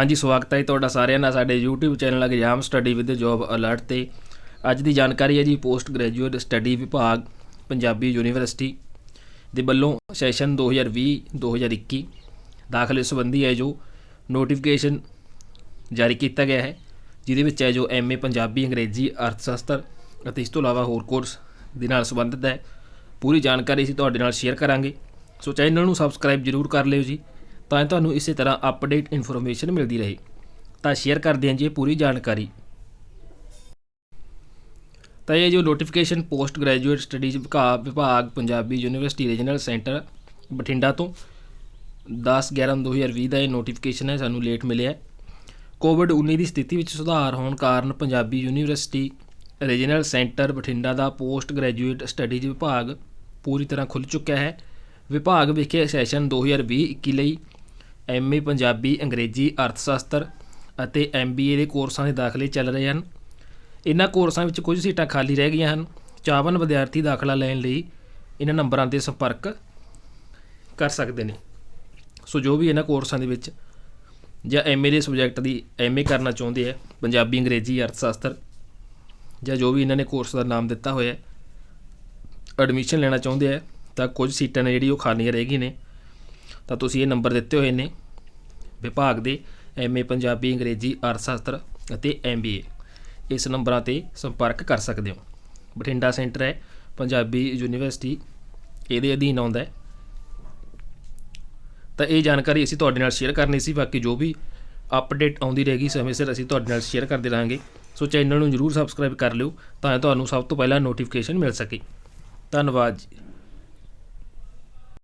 ਹਾਂਜੀ, ਸਵਾਗਤ ਹੈ ਜੀ ਤੁਹਾਡਾ ਸਾਰਿਆਂ ਦਾ ਸਾਡੇ YouTube channel exam study with job alert ਤੇ। ਅੱਜ ਦੀ ਜਾਣਕਾਰੀ ਹੈ ਜੀ ਪੋਸਟ ਗ੍ਰੈਜੂਏਟ ਸਟੱਡੀ ਵਿਭਾਗ, ਪੰਜਾਬੀ ਯੂਨੀਵਰਸਿਟੀ ਦੇ ਵੱਲੋਂ ਸੈਸ਼ਨ 2020-2021 ਦਾਖਲੇ ਸੰਬੰਧੀ ਹੈ ਜੋ ਨੋਟੀਫਿਕੇਸ਼ਨ ਜਾਰੀ ਕੀਤਾ ਗਿਆ ਹੈ, ਜਿਹਦੇ ਵਿੱਚ ਹੈ ਜੋ ਐਮਏ ਪੰਜਾਬੀ, ਅੰਗਰੇਜ਼ੀ, ਅਰਥਸ਼ਾਸਤਰ ਅਤੇ ਇਸ ਤੋਂ ਇਲਾਵਾ ਹੋਰ ਕੋਰਸ ਦੇ ਨਾਲ ਸੰਬੰਧਿਤ ਹੈ। ਪੂਰੀ ਜਾਣਕਾਰੀ ਅਸੀਂ ਤੁਹਾਡੇ ਨਾਲ ਸ਼ੇਅਰ ਕਰਾਂਗੇ। ਸੋ ਚੈਨਲ ਨੂੰ ਸਬਸਕ੍ਰਾਈਬ ਜਰੂਰ ਕਰ ਲਿਓ ਜੀ। ਤਾਂ ਤੁਹਾਨੂੰ ਇਸੇ ਤਰ੍ਹਾਂ ਅਪਡੇਟ ਇਨਫੋਰਮੇਸ਼ਨ ਮਿਲਦੀ ਰਹੇ। ਤਾਂ ਸ਼ੇਅਰ ਕਰਦੇ ਹਾਂ ਜੀ ਇਹ ਪੂਰੀ ਜਾਣਕਾਰੀ। ਤਾਂ ਇਹ ਜੋ ਨੋਟੀਫਿਕੇਸ਼ਨ ਪੋਸਟ ਗ੍ਰੈਜੂਏਟ ਸਟੱਡੀਜ਼ ਵਿਭਾਗ ਵਿਭਾਗ Punjabi university regional centre Bathinda ਤੋਂ 10 11 2020 ਦਾ ਇਹ ਨੋਟੀਫਿਕੇਸ਼ਨ ਹੈ, ਸਾਨੂੰ ਲੇਟ ਮਿਲਿਆ ਕੋਵਿਡ 19 ਦੀ ਸਥਿਤੀ ਵਿੱਚ ਸੁਧਾਰ ਹੋਣ ਕਾਰਨ Punjabi university regional centre Bathinda ਦਾ ਪੋਸਟ ਗ੍ਰੈਜੂਏਟ ਸਟੱਡੀਜ਼ ਵਿਭਾਗ ਪੂਰੀ ਤਰ੍ਹਾਂ ਖੁੱਲ ਚੁੱਕਿਆ ਹੈ। ਵਿਭਾਗ ਵਿਖੇ ਸੈਸ਼ਨ 2020-21 ਲਈ ਐਮਏ ਪੰਜਾਬੀ, ਅੰਗਰੇਜ਼ੀ ਅਰਥ ਸ਼ਾਸਤਰ ਅਤੇ ਐਮਬੀਏ ਦੇ ਕੋਰਸਾਂ ਦੇ ਦਾਖਲੇ ਚੱਲ ਰਹੇ ਹਨ। ਇਹਨਾਂ ਕੋਰਸਾਂ ਵਿੱਚ ਕੁਝ ਸੀਟਾਂ ਖਾਲੀ ਰਹਿ ਗਈਆਂ ਹਨ। ਚਾਹਵਾਨ ਵਿਦਿਆਰਥੀ ਦਾਖਲਾ ਲੈਣ ਲਈ ਇਹਨਾਂ ਨੰਬਰਾਂ ਤੇ ਸੰਪਰਕ ਕਰ ਸਕਦੇ ਨੇ। ਸੋ ਜੋ ਵੀ ਇਹਨਾਂ ਕੋਰਸਾਂ ਦੇ ਵਿੱਚ ਜਾਂ ਐਮਏ ਦੇ ਸਬਜੈਕਟ ਦੀ ਐਮਏ ਕਰਨਾ ਚਾਹੁੰਦੇ ਆ, ਪੰਜਾਬੀ, ਅੰਗਰੇਜ਼ੀ, ਅਰਥਸ਼ਾਸਤਰ ਜਾਂ ਜੋ ਵੀ ਇਹਨਾਂ ਨੇ ਕੋਰਸ ਦਾ ਨਾਮ ਦਿੱਤਾ ਹੋਇਆ, ਐਡਮਿਸ਼ਨ ਲੈਣਾ ਚਾਹੁੰਦੇ ਆ, ਤਾਂ ਕੁਝ ਸੀਟਾਂ ਨੇ ਜਿਹੜੀ ਉਹ ਖਾਲੀਆਂ ਰਹਿ ਗਈਆਂ ਨੇ। ਤਾਂ ਤੁਸੀਂ ਇਹ ਨੰਬਰ ਦਿੱਤੇ ਹੋਏ ਨੇ ਵਿਭਾਗ ਦੇ ਐਮਏ ਪੰਜਾਬੀ, ਅੰਗਰੇਜ਼ੀ ਅਰਥ ਸ਼ਾਸਤਰ ਅਤੇ ਐਮਬੀਏ ਇਸ ਨੰਬਰਾਂ ਤੇ ਸੰਪਰਕ ਕਰ ਸਕਦੇ ਹੋ। ਬਠਿੰਡਾ ਸੈਂਟਰ ਹੈ, ਪੰਜਾਬੀ ਯੂਨੀਵਰਸਿਟੀ, ਇਹਦੇ ਅਧੀਨ ਆਉਂਦਾ ਹੈ। ਤਾਂ ਇਹ ਜਾਣਕਾਰੀ ਅਸੀਂ ਤੁਹਾਡੇ ਨਾਲ ਸ਼ੇਅਰ ਕਰਨੀ ਸੀ, ਬਾਕੀ ਜੋ ਵੀ ਅਪਡੇਟ ਆਉਂਦੀ ਰਹੇਗੀ, ਸਮੇਂ ਸਿਰ ਅਸੀਂ ਤੁਹਾਡੇ ਨਾਲ ਸ਼ੇਅਰ ਕਰਦੇ ਰਹਾਂਗੇ। ਸੋ ਚੈਨਲ ਨੂੰ ਜਰੂਰ ਸਬਸਕ੍ਰਾਈਬ ਕਰ ਲਿਓ, ਤਾਂ ਤੁਹਾਨੂੰ ਸਭ ਤੋਂ ਪਹਿਲਾਂ ਨੋਟੀਫਿਕੇਸ਼ਨ ਮਿਲ ਸਕੇ। ਧੰਨਵਾਦ ਜੀ।